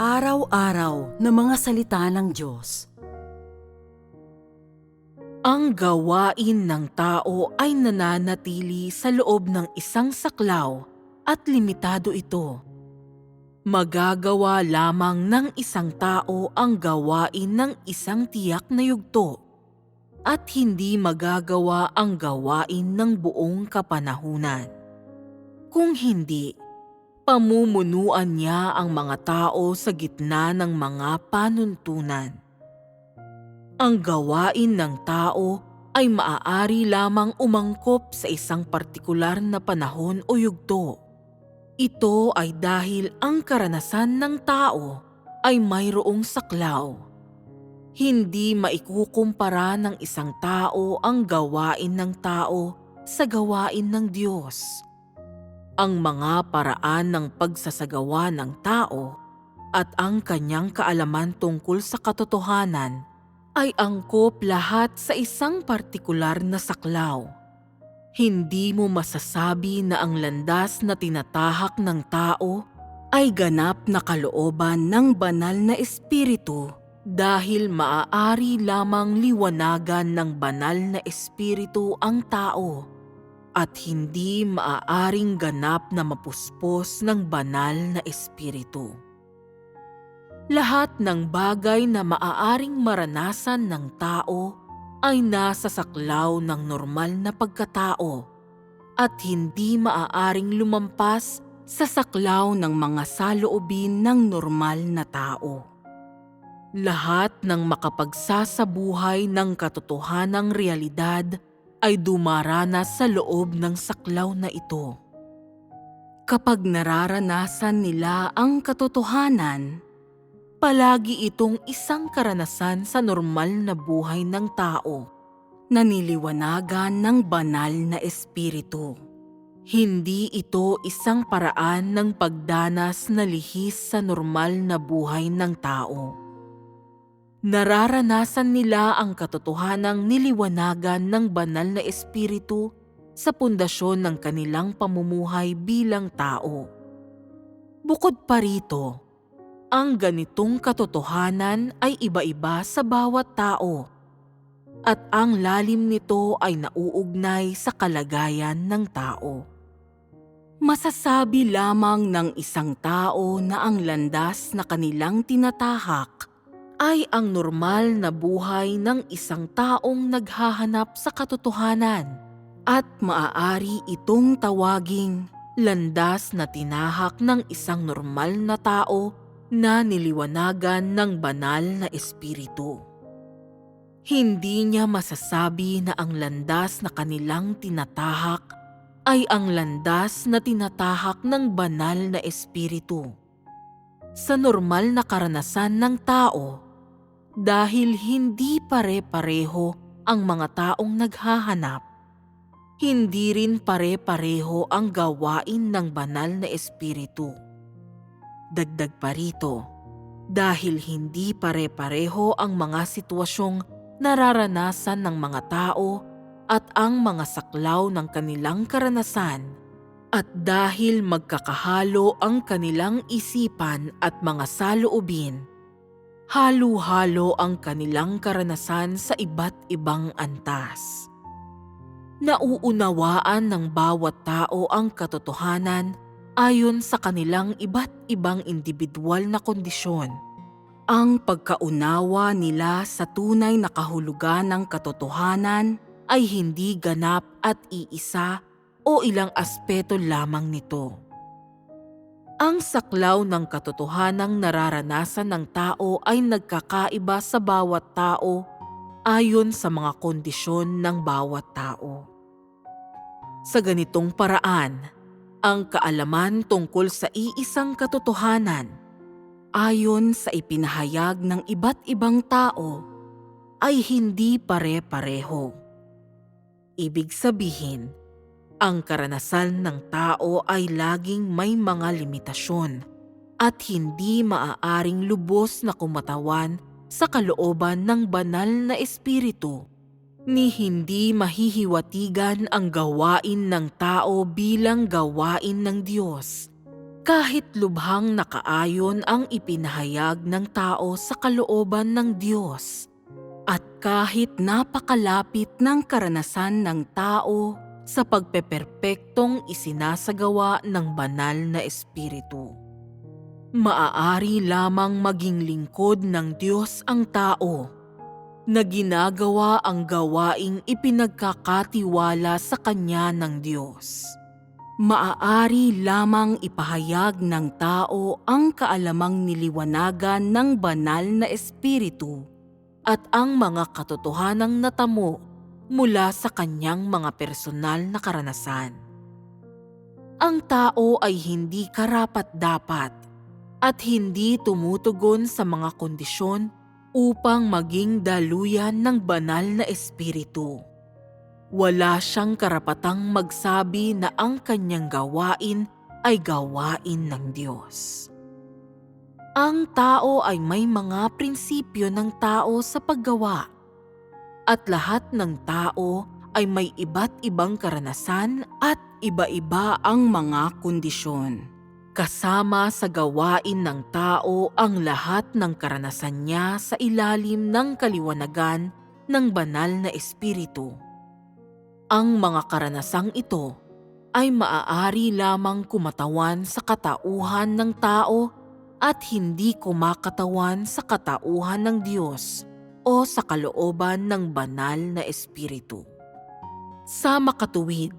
Araw-araw na mga salita ng Diyos. Ang gawain ng tao ay nananatili sa loob ng isang saklaw at limitado ito. Magagawa lamang ng isang tao ang gawain ng isang tiyak na yugto at hindi magagawa ang gawain ng buong kapanahunan. Kung hindi, pamumunuan niya ang mga tao sa gitna ng mga panuntunan. Ang gawain ng tao ay maaari lamang umangkop sa isang partikular na panahon o yugto. Ito ay dahil ang karanasan ng tao ay mayroong saklaw. Hindi maikukumpara ng isang tao ang gawain ng tao sa gawain ng Diyos ang mga paraan ng pagsasagawa ng tao at ang kanyang kaalaman tungkol sa katotohanan ay angkop lahat sa isang partikular na saklaw. Hindi mo masasabi na ang landas na tinatahak ng tao ay ganap na kalooban ng banal na espiritu dahil maaari lamang liwanagan ng banal na espiritu ang tao at hindi maaaring ganap na mapuspos ng banal na espiritu. Lahat ng bagay na maaaring maranasan ng tao ay nasa saklaw ng normal na pagkatao at hindi maaaring lumampas sa saklaw ng mga saloobin ng normal na tao. Lahat ng makapagsasabuhay ng katotohanang realidad ay dumaranas sa loob ng saklaw na ito. Kapag nararanasan nila ang katotohanan, palagi itong isang karanasan sa normal na buhay ng tao na niliwanagan ng banal na espiritu. Hindi ito isang paraan ng pagdanas na lihis sa normal na buhay ng tao. Nararanasan nila ang katotohanang niliwanagan ng banal na espiritu sa pundasyon ng kanilang pamumuhay bilang tao. Bukod pa rito, ang ganitong katotohanan ay iba-iba sa bawat tao at ang lalim nito ay nauugnay sa kalagayan ng tao. Masasabi lamang ng isang tao na ang landas na kanilang tinatahak ay ang normal na buhay ng isang taong naghahanap sa katotohanan at maaari itong tawaging landas na tinahak ng isang normal na tao na niliwanagan ng banal na espiritu. Hindi niya masasabi na ang landas na kanilang tinatahak ay ang landas na tinatahak ng banal na espiritu. Sa normal na karanasan ng tao, dahil hindi pare-pareho ang mga taong naghahanap, hindi rin pare-pareho ang gawain ng banal na espiritu. Dagdag pa rito, dahil hindi pare-pareho ang mga sitwasyong nararanasan ng mga tao at ang mga saklaw ng kanilang karanasan at dahil magkakahalo ang kanilang isipan at mga saloobin, halo-halo ang kanilang karanasan sa iba't ibang antas. Nauunawaan ng bawat tao ang katotohanan ayon sa kanilang iba't ibang individual na kondisyon. Ang pagkaunawa nila sa tunay na kahulugan ng katotohanan ay hindi ganap at iisa o ilang aspeto lamang nito. Ang saklaw ng katotohanang nararanasan ng tao ay nagkakaiba sa bawat tao ayon sa mga kondisyon ng bawat tao. Sa ganitong paraan, ang kaalaman tungkol sa iisang katotohanan ayon sa ipinahayag ng iba't ibang tao ay hindi pare-pareho. Ibig sabihin, ang karanasan ng tao ay laging may mga limitasyon at hindi maaaring lubos na kumatawan sa kalooban ng banal na espiritu ni hindi mahihiwatigan ang gawain ng tao bilang gawain ng Diyos. Kahit lubhang nakaayon ang ipinahayag ng tao sa kalooban ng Diyos, At kahit napakalapit ng karanasan ng tao sa pagpeperpektong isinasagawa ng banal na espiritu. Maaari lamang maging lingkod ng Diyos ang tao na ginagawa ang gawaing ipinagkakatiwala sa Kanya ng Diyos. maaari lamang ipahayag ng tao ang kaalamang niliwanagan ng banal na espiritu at ang mga katotohanang natamo mula sa kanyang mga personal na karanasan. Ang tao ay hindi karapat-dapat at hindi tumutugon sa mga kondisyon upang maging daluyan ng banal na espiritu. Wala siyang karapatang magsabi na ang kanyang gawain ay gawain ng Diyos. Ang tao ay may mga prinsipyo ng tao sa paggawa. At lahat ng tao ay may iba't ibang karanasan at iba-iba ang mga kondisyon. kasama sa gawain ng tao ang lahat ng karanasan niya sa ilalim ng kaliwanagan ng banal na espiritu. Ang mga karanasang ito ay maaari lamang kumatawan sa katauhan ng tao at hindi kumakatawan sa katauhan ng Diyos o sa kalooban ng banal na espiritu. Sa makatuwid,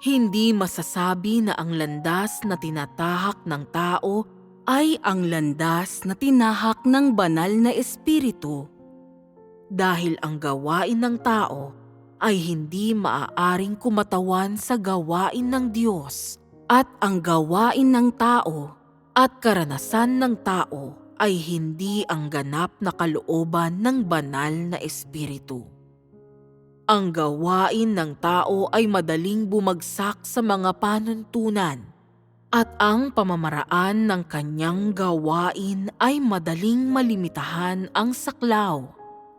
hindi masasabi na ang landas na tinatahak ng tao Ay ang landas na tinahak ng banal na espiritu. dahil ang gawain ng tao ay hindi maaaring kumatawan sa gawain ng Diyos At ang gawain ng tao at karanasan ng tao ay hindi ang ganap na kalooban ng banal na espiritu. Ang gawain ng tao ay madaling bumagsak sa mga panuntunan at ang pamamaraan ng kanyang gawain ay madaling malimitahan ang saklaw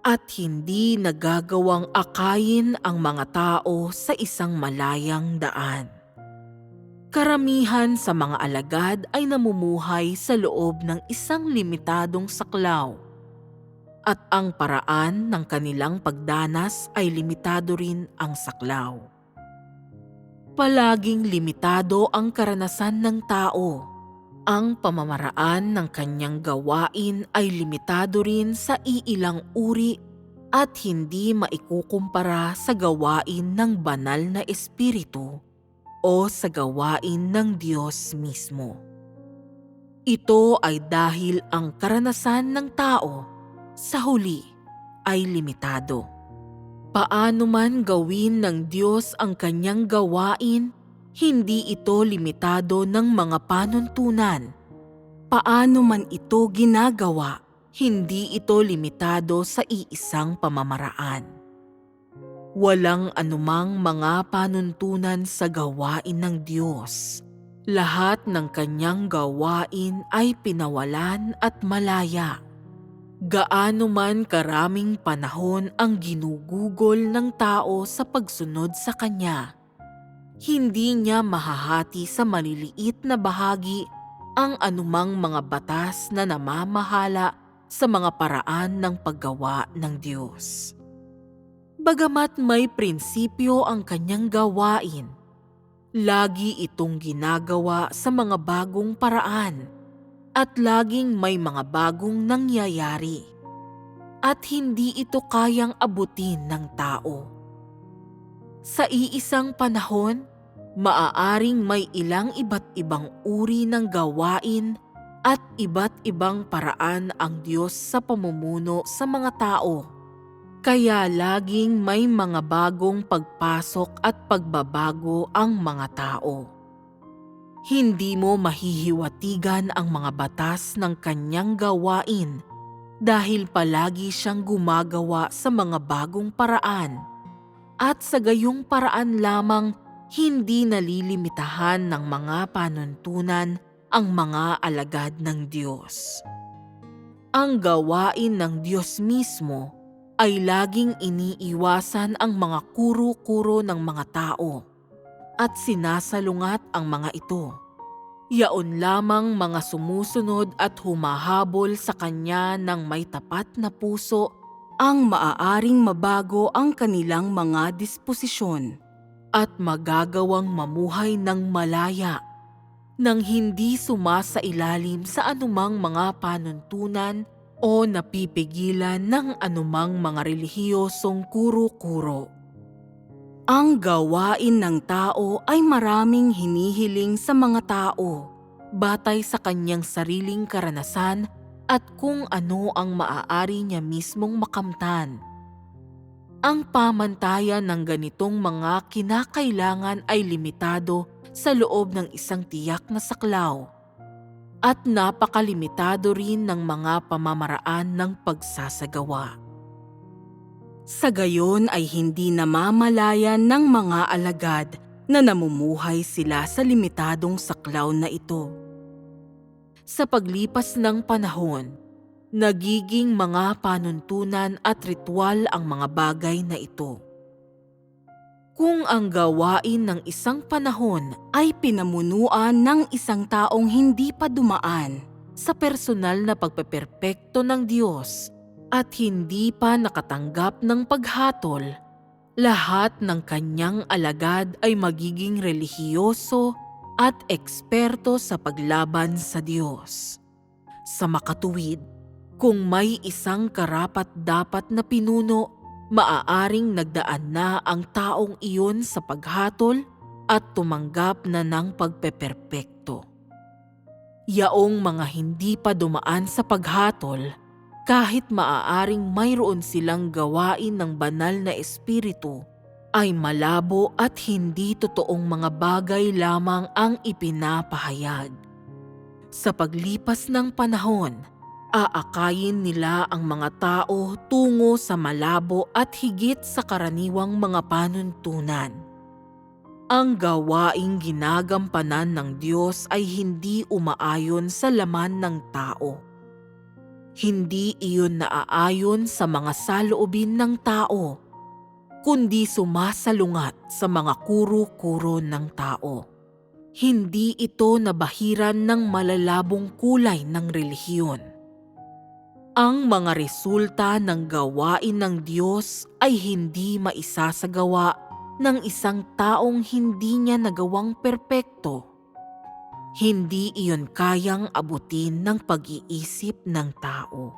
at hindi nagagawang akayin ang mga tao sa isang malayang daan. Karamihan sa mga alagad ay namumuhay sa loob ng isang limitadong saklaw. At ang paraan ng kanilang pagdanas ay limitado rin ang saklaw. Palaging limitado ang karanasan ng tao. Ang pamamaraan ng kanyang gawain ay limitado rin sa iilang uri at hindi maikukumpara sa gawain ng banal na espiritu o sa gawain ng Diyos mismo. Ito ay dahil ang karanasan ng tao sa huli ay limitado. Paano man gawin ng Diyos ang kanyang gawain, hindi ito limitado ng mga panuntunan. Paano man ito ginagawa, Hindi ito limitado sa iisang pamamaraan. Walang anumang mga panuntunan sa gawain ng Diyos. Lahat ng kanyang gawain ay pinawalan at malaya. Gaano man karaming panahon ang ginugugol ng tao sa pagsunod sa kanya, hindi niya mahahati sa maliliit na bahagi ang anumang mga batas na namamahala sa mga paraan ng paggawa ng Diyos. Bagamat may prinsipyo ang kanyang gawain, lagi itong ginagawa sa mga bagong paraan at laging may mga bagong nangyayari at hindi ito kayang abutin ng tao. Sa iisang panahon, maaaring may ilang iba't ibang uri ng gawain at iba't ibang paraan ang Diyos sa pamumuno sa mga tao. Kaya laging may mga bagong pagpasok at pagbabago ang mga tao. Hindi mo mahihiwatigan ang mga batas ng kanyang gawain dahil palagi siyang gumagawa sa mga bagong paraan. At sa gayong paraan lamang hindi nalilimitahan ng mga panuntunan ang mga alagad ng Diyos. Ang gawain ng Diyos mismo ay laging iniiwasan ang mga kuro-kuro ng mga tao at sinasalungat ang mga ito. Yaon lamang mga sumusunod at humahabol sa kanya ng may tapat na puso ang maaaring mabago ang kanilang mga disposisyon. at magagawang mamuhay ng malaya nang hindi sumasailalim sa anumang mga panuntunan o napipigilan ng anumang mga relihiyosong kuro-kuro. Ang gawain ng tao ay maraming hinihiling sa mga tao. batay sa kanyang sariling karanasan at kung ano ang maaari niya mismong makamtan. Ang pamantayan ng ganitong mga kinakailangan ay limitado sa loob ng isang tiyak na saklaw at napakalimitado rin ng mga pamamaraan ng pagsasagawa. Sa gayon ay hindi namamalayan ng mga alagad na namumuhay sila sa limitadong saklaw na ito. Sa paglipas ng panahon, nagiging mga panuntunan at ritual ang mga bagay na ito. Kung ang gawain ng isang panahon Ay pinamunuan ng isang taong hindi pa dumaan sa personal na pagpeperpekto ng Diyos at hindi pa nakatanggap ng paghatol, lahat ng kanyang alagad ay magiging relihiyoso at eksperto sa paglaban sa Diyos. Sa makatuwid, kung may isang karapat-dapat na pinuno, maaaring nagdaan na ang taong iyon sa paghatol at tumanggap na ng pagpeperpekto. Yaong mga hindi pa dumaan sa paghatol, kahit maaaring mayroon silang gawain ng banal na espiritu, ay malabo at hindi totoong mga bagay lamang ang ipinapahayag. Sa paglipas ng panahon, aakayin nila ang mga tao tungo sa malabo at higit sa karaniwang mga panuntunan. Ang gawaing ginagampanan ng Diyos ay hindi umaayon sa laman ng tao. Hindi iyon naaayon sa mga saloobin ng tao, kundi sumasalungat sa mga kuro-kuro ng tao. Hindi ito nabahiran ng malalabong kulay ng relihiyon. Ang mga resulta ng gawain ng Diyos ay hindi maisasagawa ng isang taong hindi niya nagawang perpekto. Hindi iyon kayang abutin ng pag-iisip ng tao.